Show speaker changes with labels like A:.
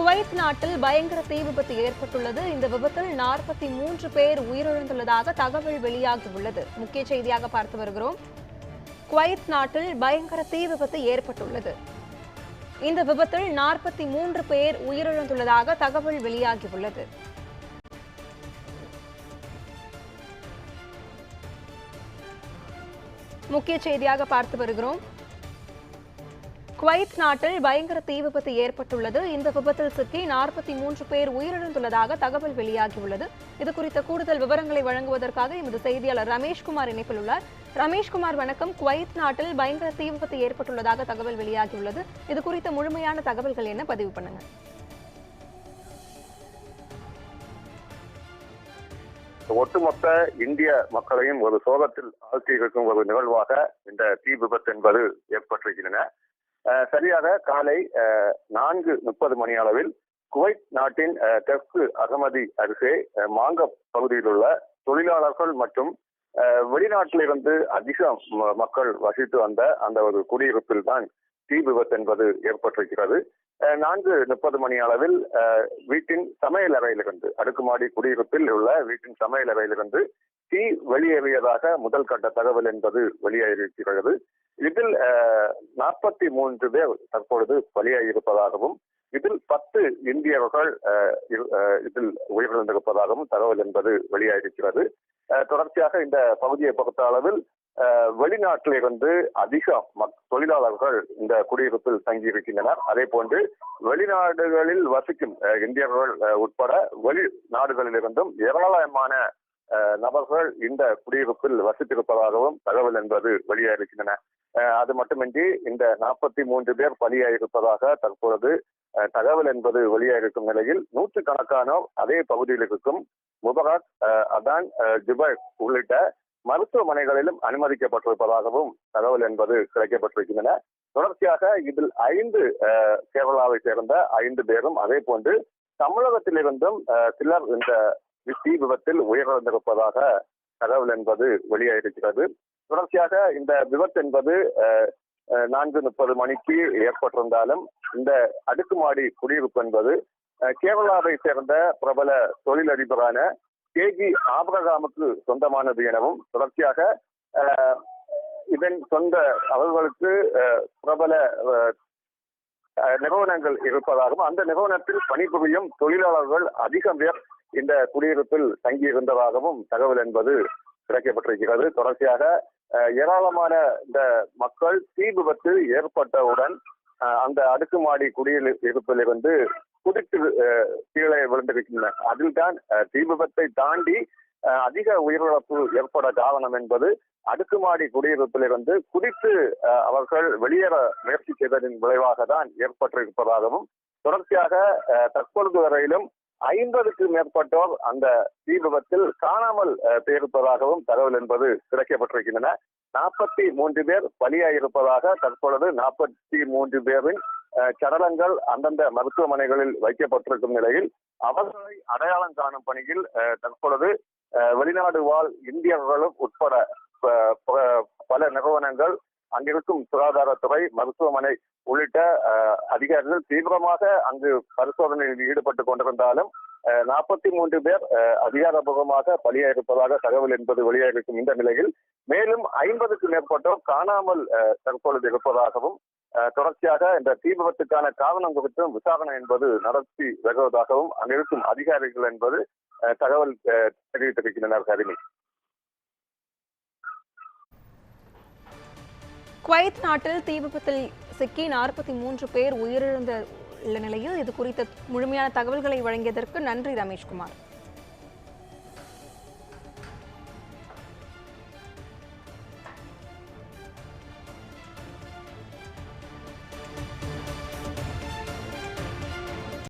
A: Kuwait நாட்டில் பயங்கர தீ விபத்து ஏற்பட்டுள்ளது. இந்த விபத்தில் நாற்பத்தி மூன்று பேர் உயிரிழந்துள்ளதாக தகவல் வெளியாகியுள்ளது. முக்கிய செய்தியாக பார்த்து வருகிறோம். குவைத் நாட்டில் பயங்கர தீ விபத்து ஏற்பட்டுள்ளது. இந்த விபத்தில் நாற்பத்தி மூன்று பேர் உயிரிழந்துள்ளதாக தகவல் வெளியாகியுள்ளது. முக்கிய செய்தியாக பார்த்து வருகிறோம். குவைத் நாட்டில் பயங்கர தீ விபத்து ஏற்பட்டுள்ளது. இந்த விபத்தில் சிக்கி நாற்பத்தி மூன்று பேர் உயிரிழந்துள்ளதாக தகவல் வெளியாகியுள்ளது. இது குறித்த கூடுதல் விவரங்களை வழங்குவதற்காக எமது செய்தியாளர் ரமேஷ்குமார் இணைப்பில் உள்ளார். ரமேஷ்குமார் வணக்கம். குவைத் நாட்டில் பயங்கர தீ விபத்து ஏற்பட்டுள்ளதாக தகவல் வெளியாகியுள்ளது. இது குறித்த முழுமையான தகவல்கள் என்ன? பதிவு பண்ணுங்க.
B: ஒட்டுமொத்த இந்திய மக்களையும் ஒரு சோகத்தில் ஆழ்த்தி இருக்கும் ஒரு நிகழ்வாக இந்த தீ விபத்து என்பது ஏற்பட்டிருக்கின்றன. சரியாக காலை நான்கு முப்பது மணி அளவில் குவைத் நாட்டின் தெற்கு அகமதி அருகே மாங்க பகுதியில் உள்ள தொழிலாளர்கள் மற்றும் வெளிநாட்டிலிருந்து அதிகம் ம- மக்கள் வசித்து வந்த அந்த ஒரு குடியிருப்பில் தான் தீ விபத்து என்பது ஏற்பட்டிருக்கிறது. அஹ், நான்கு முப்பது மணி அளவில் வீட்டின் சமையல் அறையிலிருந்து அடுக்குமாடி குடியிருப்பில் உள்ள வீட்டின் சமையல் அறையிலிருந்து தீ வெளியேறியதாக முதல் கட்ட தகவல் என்பது வெளியாகியிருக்கிறது இதில் நாற்பத்தி மூன்று பேர் தற்பொழுது பலியாகியிருப்பதாகவும் இதில் பத்து இந்தியர்கள் இதில் உயிரிழந்திருப்பதாகவும் தகவல் என்பது வெளியாகியிருக்கிறது தொடர்ச்சியாக இந்த பகுதியை பொறுத்த அளவில் அஹ், வெளிநாட்டிலிருந்து அதிக தொழிலாளர்கள் இந்த குடியிருப்பில் தங்கியிருக்கின்றனர். அதே போன்று வெளிநாடுகளில் வசிக்கும் இந்தியர்கள் உட்பட வெளி நாடுகளிலிருந்தும் ஏராளமான நபர்கள் இந்த குடியிருப்பில் வசித்திருப்பதாகவும் தகவல் என்பது வெளியாயிருக்கின்றன அஹ், அது மட்டுமின்றி இந்த நாற்பத்தி மூன்று பேர் பலியாயிருப்பதாக தற்பொழுது தகவல் என்பது வெளியாயிருக்கும் நிலையில் நூற்று கணக்கானோர் அதே பகுதியில் இருக்கும் முபராக் அஹ், அதான் ஜுபர் உள்ளிட்ட மருத்துவமனைகளிலும் அனுமதிக்கப்பட்டிருப்பதாகவும் தகவல் என்பது கிடைக்கப்பட்டிருக்கின்றன. தொடர்ச்சியாக இதில் ஐந்து கேரளாவை சேர்ந்த ஐந்து பேரும் அதே போன்று தமிழகத்திலிருந்தும் சிலர் இந்த தீ விபத்தில் உயிரிழந்திருப்பதாக தகவல் என்பது வெளியாயிருக்கிறது. தொடர்ச்சியாக இந்த விபத்து என்பது நான்கு முப்பது மணிக்கு ஏற்பட்டிருந்தாலும் இந்த அடுக்குமாடி குடியிருப்பு என்பது கேரளாவை சேர்ந்த பிரபல தொழிலதிபரான கேஜி ஆபிரகாமுக்கு சொந்தமானது எனவும் தொடர்ச்சியாக இதன் சொந்த அவர்களுக்கு அஹ், பிரபல நிறுவனங்கள் இருப்பதாகவும் அந்த நிறுவனத்தில் பணிபுரியும் தொழிலாளர்கள் அதிகம் பேர் இந்த குடியிருப்பில் தங்கியிருந்ததாகவும் தகவல் என்பது கிடைக்கப்பட்டிருக்கிறது. தொடர்ச்சியாக அஹ், ஏராளமான இந்த மக்கள் தீ விபத்து ஏற்பட்டவுடன் அஹ், அந்த அடுக்குமாடி குடியில் இருப்பிலிருந்து குதித்து கீழே விழுந்திருக்கின்றன அதில் தான் தீ விபத்தை தாண்டி அஹ், அதிக உயிரிழப்பு ஏற்பட காரணம் என்பது அடுக்குமாடி குடியிருப்பிலிருந்து குதித்து அஹ், அவர்கள் வெளியேற முயற்சி செய்ததின் விளைவாக தான் ஏற்பட்டிருப்பதாகவும் தொடர்ச்சியாக தற்பொழுது வரையிலும் ஐம்பதுக்கு மேற்பட்டோர் அந்த தீ விபத்தில் காணாமல் போயிருப்பதாகவும் தகவல் என்பது கிடைக்கப்பட்டிருக்கின்றன. நாற்பத்தி மூன்று பேர் பலியாயிருப்பதாக தற்பொழுது நாற்பத்தி மூன்று பேரின் அஹ், சடலங்கள் அந்தந்த மருத்துவமனைகளில் வைக்கப்பட்டிருக்கும் நிலையில் அவர்களை அடையாளம் காணும் பணியில் அஹ், தற்பொழுது அஹ், வெளிநாடு வாழ் இந்தியர்களும் உட்பட பல நிறுவனங்கள் அங்கிருக்கும் சுகாதாரத்துறை மருத்துவமனை உள்ளிட்ட அதிகாரிகள் தீவிரமாக அங்கு பரிசோதனையில் ஈடுபட்டு கொண்டிருந்தாலும் நாற்பத்தி மூன்று பேர் அதிகாரபூர்வமாக அதிகாரப்பூர்வமாக பலியாயிருப்பதாக தகவல் என்பது வெளியாகிருக்கும் இந்த நிலையில். மேலும் ஐம்பதுக்கு மேற்பட்டோர் காணாமல் தற்பொழுது இருப்பதாகவும் அஹ், தொடர்ச்சியாக இந்த தீ விபத்துக்கான காரணம் குறித்தும் விசாரணை என்பது நடத்தி வருவதாகவும் அங்கிருக்கும் அதிகாரிகள் என்பது அஹ், தகவல் தெரிவித்திருக்கின்றனர் கருமி.
A: குவைத் நாட்டில் தீ விபத்தில் சிக்கி நாற்பத்தி மூன்று பேர் உயிரிழந்த உள்ள நிலையில் இது குறித்த முழுமையான தகவல்களை வழங்கியதற்கு நன்றி ரமேஷ்குமார்.